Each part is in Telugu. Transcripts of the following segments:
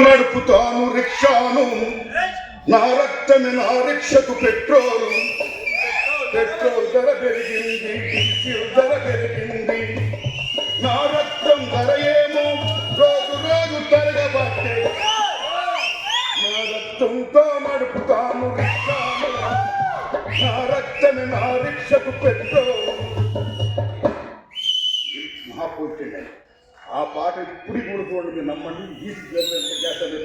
నడుపుతాను రిక్షాను. నా రక్తమే నా రిక్షకు పెట్రోల్. పెట్రోల్ ధర పెరిగింది డీజిల్ ధర పెరిగింది. నా రక్తం ధర ఏమో రోజు రోజు తరగబట్టే. నా రక్తంతో నడుపుతాను రిక్షాను. నా రక్తమే నా రిక్షకు పెట్రోల్. పాట ఇప్పుడు కూడుకోండి మీరు నమ్మండి. ఈ చేస్తారు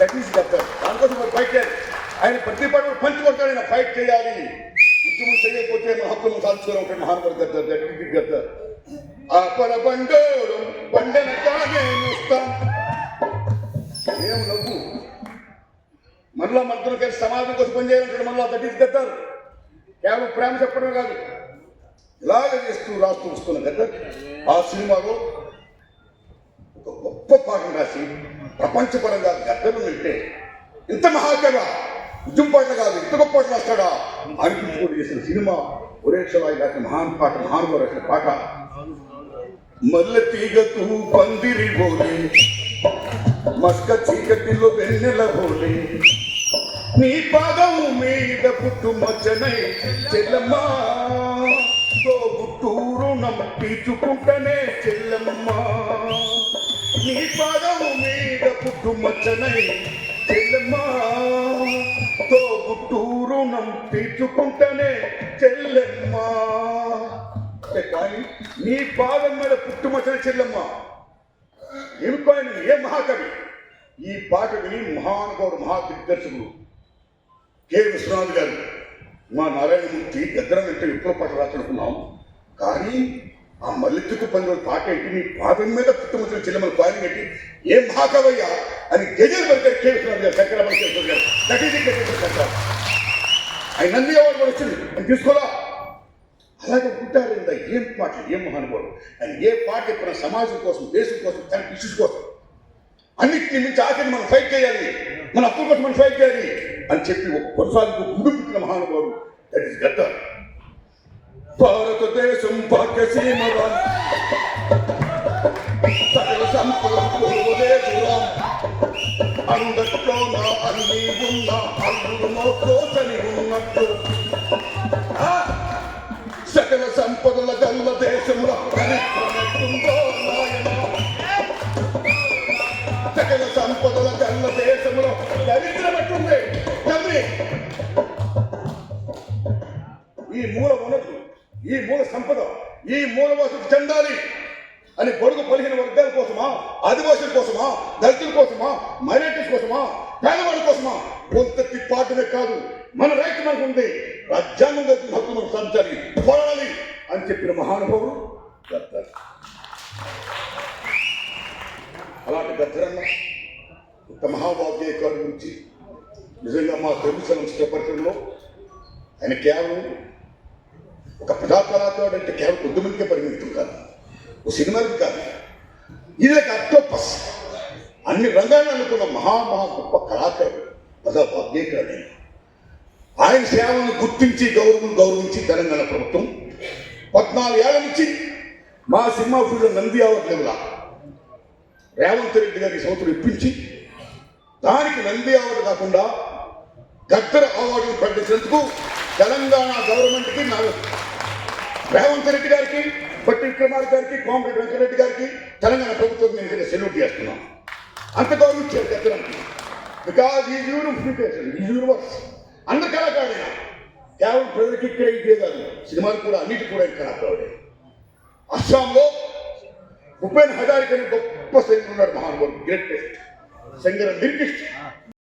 దట్ ఈస్ గద్దర్ దానికోసం మరి ఫైట్ చేయాలి. ఆయన ప్రతి పాట పంచి కొట్టాడు ఆయన ఫైట్ చేయాలి. ఉద్యమం చేయకపోతే మా హక్కులను సాధించుకోవడం ఒకటి మహానుభావుడు గద్దర్ దట్ ఈస్ గద్దర్ ఆ పర బండోడు బండన కాగే చూస్తాం ఏం నవ్వు? మనలో మనతో కలిసి సమాజం కోసం పనిచేయాలంటే మనలో దట్ ఈస్ గద్దర్ కేవలం ప్రేమ చెప్పడమే కాదు. ఇలాగ చేస్తూ రాస్తూ వస్తున్న గద్దర్ ఆ సినిమాలో గొప్ప పాటలు రాసి ప్రపంచపరంగా గద్దరు వింటే ఇంత మహాకవి ఉద్యమ పాటలు కాదు ఇంత గొప్ప పాటలు రాస్తాడా? అనిపించుకొని చేసిన సినిమా ఒరే క్షలాయి రాసిన మహాన్ పాట మహానుభావు రాసిన పాట. మల్లె తీగతూ పందిరి బోలే మస్క చీకటిలో వెన్నెల బోలే. నీ పాదం మీద పుట్టు మచ్చనై చెల్లమ్మా తోబుట్టూరు నమ్మ తీర్చుకుంటనే చెల్లమ్మా. నీ పాదము మీద పుట్టుమచ్చనై చెల్లమ్మా. తోబుట్టూరు నమ్మ తీర్చుకుంటనే చెల్లెమ్మా. అంటే కానీ నీ పాదం మీద పుట్టుమచ్చన చెల్లెమ్మ. ఏమి ఏ మహాకవి? ఈ పాట విని మహానుభావుడు మహా దిగ్గర్శకుడు కె. విశ్వనాథ్ గారు మా నారాయణమూర్తి గద్దరం అంటే విప్లవ పాట రాసుకున్నాం కానీ ఆ మల్లెత్తుకు పండుగ పాట ఏంటి? నీ పాదం మీద పుట్టుమచ్చిన చెల్లెమ్మల పాయలు కట్టి ఏం మాకవయ్యా అని గజల్ పలికారు కె విశ్వనాథ్ గారు చక్ర పలికారు గారు దట్ ఆయన నంది అవార్డు కూడా వచ్చింది అని తీసుకోరా. అలాగే పుట్టారు ఏం పాటలు? ఏం మహానుభావుడు? ఆయన ఏ పాట ఇప్పుడు సమాజం కోసం దేశం కోసం తన ఇష్యూస్ కోసం. అన్నిటిని మించి ఆఖరి మనం ఫైట్ చేయాలి. మన అప్పుల కోసం మనం ఫైట్ చేయాలి అని చెప్పి ఒక కొనసాగింపు ముందు పుట్టిన మహానుభావుడు. దట్ ఈస్ గద్దర్ భారతదేశం భాగ్యసీమ సకల సంపదూరం అందట్లో నా అన్ని ఉన్న అల్లుడు మోసని ఉన్నట్టు. సకల సంపదల గల్ల దేశంలో చరిత్రనట్టుందో ఈ మూల సంపద ఈ మూల వసతి చెందాలి అని పొడుగు పలిగిన వర్గాల కోసమా ఆదివాసుల కోసమా దళితుల కోసమా మైనార్టీస్ కోసమా పేదవాళ్ళ కోసమా? కొంతటి పాటనే కాదు. మన రైతు మనకు ఉంది. రాజ్యాంగం కలిసిన హక్కు మనం సాధించాలి. పోరాడాలి అని చెప్పిన మహానుభావుడు గద్దర్ అలాంటి గద్దరన్న ఇంత మహాభాగ్యకారు గురించి నిజంగా మా తెలుగు సంస్థ పరిచయంలో ఆయన కేవలం ఒక ప్రజా అంటే కేవలం కొద్దిమందికే పరిమితం కాదు ఓ సినిమాకి కాదు. ఇది ఒక అక్టోపస్ అన్ని రంగాలను అనుకున్న మహా మహా గొప్ప కళాకారుడు ప్రజా భాగ్యకారుడు ఆయన. ఆయన సేవలను గుర్తించి గౌరవం గౌరవించి తెలంగాణ ప్రభుత్వం పద్నాలుగు ఏళ్ళ నుంచి మా cinema field Nandi award Revanth Reddy గారి సంవత్సరం ఇప్పించి దానికి నంది అవార్డు కాకుండా గద్దర అవార్డును ప్రకటించినందుకు తెలంగాణ గవర్నమెంట్కి నా రేవంత్ రెడ్డి గారికి పట్టి విక్రమార్ గారికి కోమరెడ్డి వెంకరెడ్డి గారికి తెలంగాణ ప్రభుత్వం నేను ఇక్కడ సెల్యూట్ చేస్తున్నాను. అంత గౌరవం ఇచ్చారు చెప్పడానికి because is unification is universe అందరు కళాకారుడే కేవలం ప్రజలకి ఇక్కడ ఇదే కాదు సినిమాలు కూడా అన్నిటి కూడా కళాకారుడే. అస్సాంలో భూపేన్ హజారిక అనే గొప్ప సైనికుడు ఉన్నాడు మహానుభావుడు గ్రేటెస్ట్ సింగర్ లిరికిస్ట్